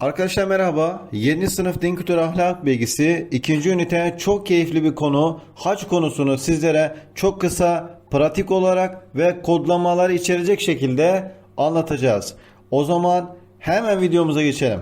Arkadaşlar merhaba. 7. sınıf din kültürü ahlak bilgisi 2. ünite çok keyifli bir konu. Hac konusunu sizlere çok kısa, pratik olarak ve kodlamaları içerecek şekilde anlatacağız. O zaman hemen videomuza geçelim.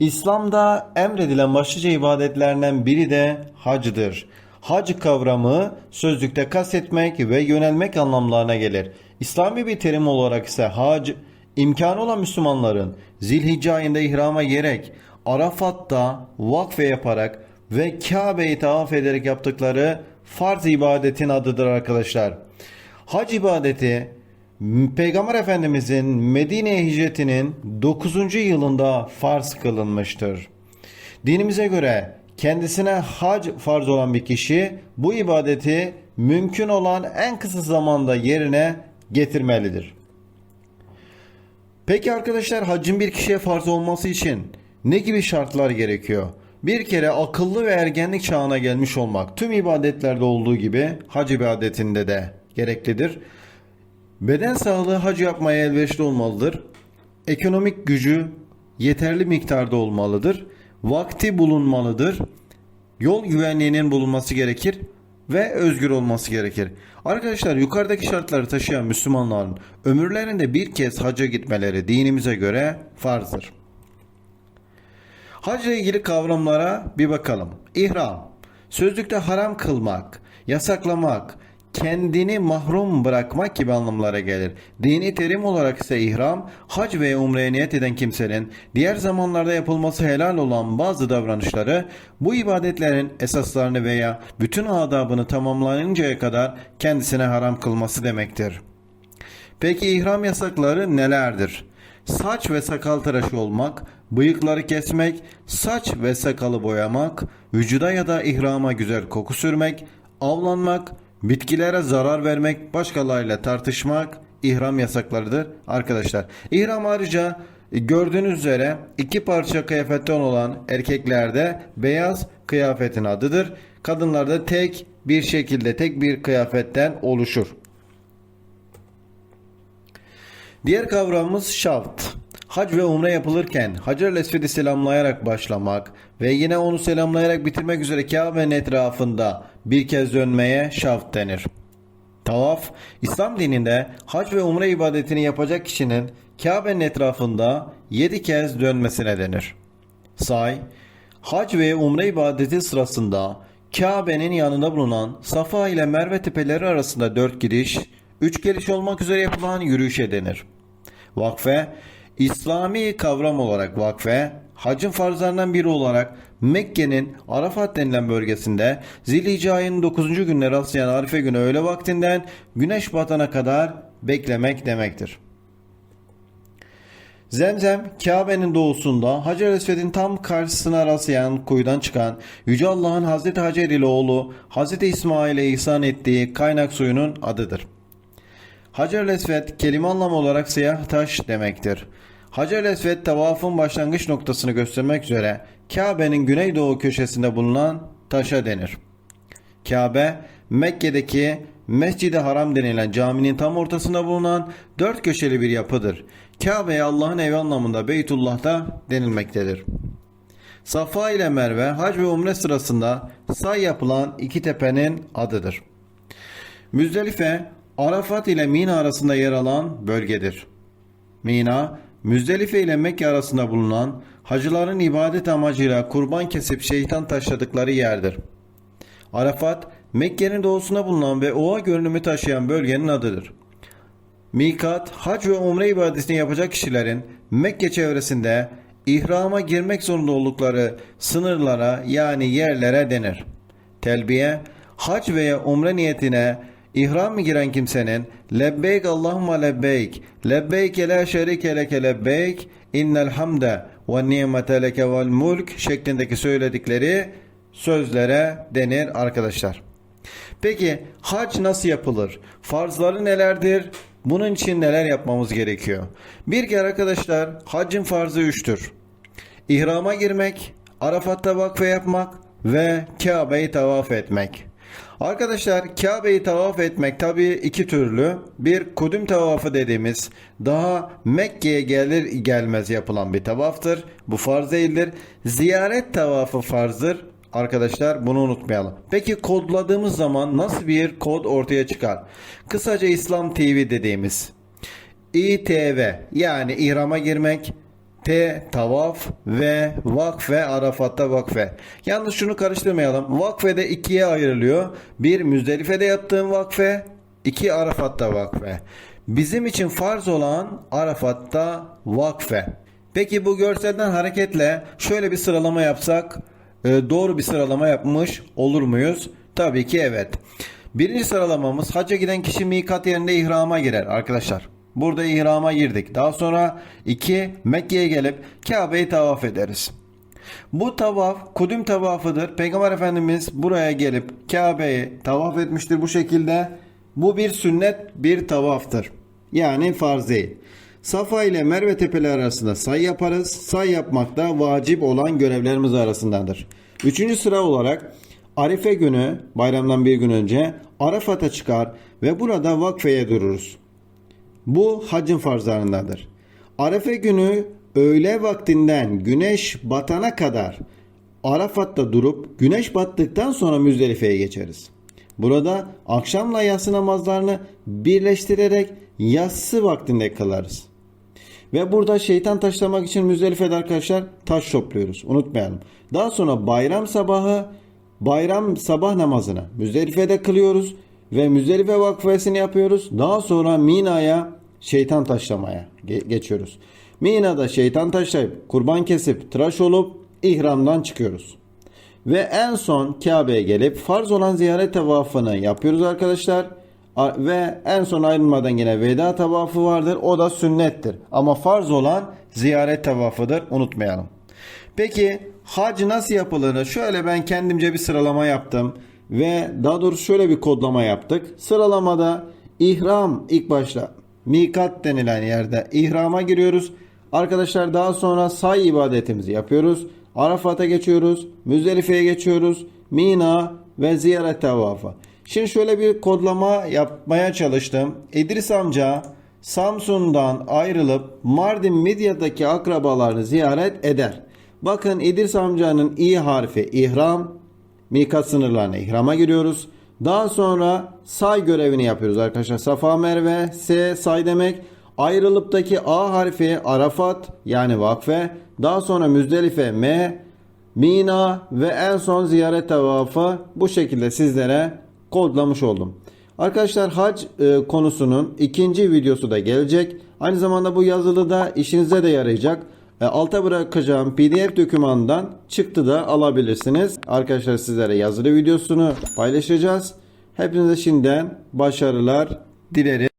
İslam'da emredilen başlıca ibadetlerinden biri de hacdır. Hac kavramı sözlükte kastetmek ve yönelmek anlamlarına gelir. İslami bir terim olarak ise hac, imkanı olan Müslümanların zilhicce ayında ihrama girerek, Arafat'ta vakfe yaparak ve Kabe'yi tavaf ederek yaptıkları farz ibadetin adıdır arkadaşlar. Hac ibadeti Peygamber Efendimizin Medine'ye hicretinin 9. yılında farz kılınmıştır. Dinimize göre kendisine hac farz olan bir kişi bu ibadeti mümkün olan en kısa zamanda yerine getirmelidir. Peki arkadaşlar haccın bir kişiye farz olması için ne gibi şartlar gerekiyor? Bir kere akıllı ve ergenlik çağına gelmiş olmak tüm ibadetlerde olduğu gibi hac ibadetinde de gereklidir. Beden sağlığı hac yapmaya elverişli olmalıdır. Ekonomik gücü yeterli miktarda olmalıdır. Vakti bulunmalıdır. Yol güvenliğinin bulunması gerekir ve özgür olması gerekir. Arkadaşlar yukarıdaki şartları taşıyan Müslümanların ömürlerinde bir kez hacca gitmeleri dinimize göre farzdır. Hac ile ilgili kavramlara bir bakalım. İhram, sözlükte haram kılmak, yasaklamak, kendini mahrum bırakmak gibi anlamlara gelir. Dini terim olarak ise ihram, hac ve umreye niyet eden kimsenin diğer zamanlarda yapılması helal olan bazı davranışları bu ibadetlerin esaslarını veya bütün adabını tamamlanıncaya kadar kendisine haram kılması demektir. Peki ihram yasakları nelerdir? Saç ve sakal tıraşı olmak, bıyıkları kesmek, saç ve sakalı boyamak, vücuda ya da ihrama güzel koku sürmek, avlanmak, bitkilere zarar vermek, başkalarıyla tartışmak ihram yasaklarıdır arkadaşlar. İhram ayrıca gördüğünüz üzere iki parça kıyafetten olan erkeklerde beyaz kıyafetin adıdır. Kadınlarda tek bir şekilde tek bir kıyafetten oluşur. Diğer kavramımız şaft. Hac ve umre yapılırken Hacer-ül selamlayarak başlamak ve yine onu selamlayarak bitirmek üzere Kabe'nin etrafında bir kez dönmeye şaft denir. Tavaf, İslam dininde hac ve umre ibadetini yapacak kişinin Kabe'nin etrafında 7 kez dönmesine denir. Say, hac ve umre ibadeti sırasında Kabe'nin yanında bulunan Safa ile Merve tepeleri arasında 4 giriş, 3 geliş olmak üzere yapılan yürüyüşe denir. Vakfe, İslami kavram olarak vakfe, hacın farzlarından biri olarak Mekke'nin Arafat denilen bölgesinde Zilhicce ayının 9. gününe rastlayan Arife günü öğle vaktinden güneş batana kadar beklemek demektir. Zemzem, Kabe'nin doğusunda Hacer Esved'in tam karşısına rastlayan kuyudan çıkan Yüce Allah'ın Hazreti Hacer ile oğlu Hazreti İsmail'e ihsan ettiği kaynak suyunun adıdır. Hacer Esved kelime anlamı olarak siyah taş demektir. Hacer Esved tavafın başlangıç noktasını göstermek üzere Kabe'nin güneydoğu köşesinde bulunan taşa denir. Kabe, Mekke'deki Mescid-i Haram denilen caminin tam ortasında bulunan dört köşeli bir yapıdır. Kabe'ye Allah'ın evi anlamında Beytullah'ta denilmektedir. Safa ile Merve hac ve umre sırasında say yapılan iki tepenin adıdır. Müzdelife, Arafat ile Mina arasında yer alan bölgedir. Mina, Müzdelife ile Mekke arasında bulunan hacıların ibadet amacıyla kurban kesip şeytan taşladıkları yerdir. Arafat, Mekke'nin doğusunda bulunan ve oğa görünümü taşıyan bölgenin adıdır. Mikat, hac ve umre ibadetini yapacak kişilerin Mekke çevresinde ihrama girmek zorunda oldukları sınırlara yani yerlere denir. Telbiye, hac veya umre niyetine İhram giren kimsenin lebbeyk Allahümme lebbeyk lebbeyk la şerike leke lebbeyk innel hamde ve nimete leke vel mulk şeklindeki söyledikleri sözlere denir arkadaşlar. Peki hac nasıl yapılır? Farzları nelerdir? Bunun için neler yapmamız gerekiyor? Bir kere arkadaşlar haccın farzı üçtür. İhrama girmek, Arafat'ta vakfe yapmak ve Kabe'yi tavaf etmek. Arkadaşlar Kabe'yi tavaf etmek tabii iki türlü. Bir kudüm tavafı dediğimiz daha Mekke'ye gelir gelmez yapılan bir tavaftır. Bu farz değildir. Ziyaret tavafı farzdır. Arkadaşlar bunu unutmayalım. Peki kodladığımız zaman nasıl bir kod ortaya çıkar? Kısaca İslam TV dediğimiz İTV yani ihrama girmek, T tavaf ve vakfe Arafat'ta vakfe. Yalnız şunu karıştırmayalım. Vakfe de ikiye ayrılıyor. Bir Müzdelife'de yaptığım vakfe, iki Arafat'ta vakfe. Bizim için farz olan Arafat'ta vakfe. Peki bu görselden hareketle şöyle bir sıralama yapsak e, doğru bir sıralama yapmış olur muyuz? Tabii ki evet. Birinci sıralamamız hacca giden kişi mikat yerinde ihrama girer arkadaşlar. Burada ihrama girdik. Daha sonra iki Mekke'ye gelip Kabe'yi tavaf ederiz. Bu tavaf kudüm tavafıdır. Peygamber Efendimiz buraya gelip Kabe'yi tavaf etmiştir bu şekilde. Bu bir sünnet bir tavaftır. Yani farz değil. Safa ile Merve tepeleri arasında say yaparız. Say yapmak da vacip olan görevlerimiz arasındadır. Üçüncü sıra olarak Arife günü bayramdan bir gün önce Arafat'a çıkar ve burada vakfeye dururuz. Bu hacın farzlarındadır. Arefe günü öğle vaktinden güneş batana kadar Arafat'ta durup güneş battıktan sonra Müzdelife'ye geçeriz. Burada akşamla yatsı namazlarını birleştirerek yatsı vaktinde kılarız. Ve burada şeytan taşlamak için Müzdelife'de arkadaşlar taş topluyoruz. Unutmayalım. Daha sonra bayram sabahı bayram sabah namazını Müzdelife'de kılıyoruz ve Müzdelife vakfesini yapıyoruz. Daha sonra Mina'ya şeytan taşlamaya ge- geçiyoruz. Mina'da şeytan taşlayıp kurban kesip tıraş olup ihramdan çıkıyoruz. Ve en son Kabe'ye gelip farz olan ziyaret tavafını yapıyoruz arkadaşlar. Ve en son ayrılmadan yine veda tavafı vardır. O da sünnettir. Ama farz olan ziyaret tavafıdır. Unutmayalım. Peki hac nasıl yapılır? Şöyle ben kendimce bir sıralama yaptım. Ve daha doğrusu şöyle bir kodlama yaptık. Sıralamada ihram ilk başta mikat denilen yerde ihrama giriyoruz. Arkadaşlar daha sonra say ibadetimizi yapıyoruz. Arafat'a geçiyoruz. Müzdelife'ye geçiyoruz. Mina ve ziyaret tavafı. Şimdi şöyle bir kodlama yapmaya çalıştım. İdris amca Samsun'dan ayrılıp Mardin Midyat'taki akrabalarını ziyaret eder. Bakın İdris amcanın i harfi ihram, mikat sınırlarına ihrama giriyoruz. Daha sonra say görevini yapıyoruz arkadaşlar. Safa Merve, S say demek. Ayrılıptaki A harfi Arafat yani vakfe. Daha sonra Müzdelife M, Mina ve en son ziyaret tavafı bu şekilde sizlere kodlamış oldum. Arkadaşlar hac e, konusunun ikinci videosu da gelecek. Aynı zamanda bu yazılı da işinize de yarayacak. E, alta bırakacağım pdf dokümandan çıktı da alabilirsiniz. Arkadaşlar sizlere yazılı videosunu paylaşacağız. Hepinize şimdiden başarılar dilerim.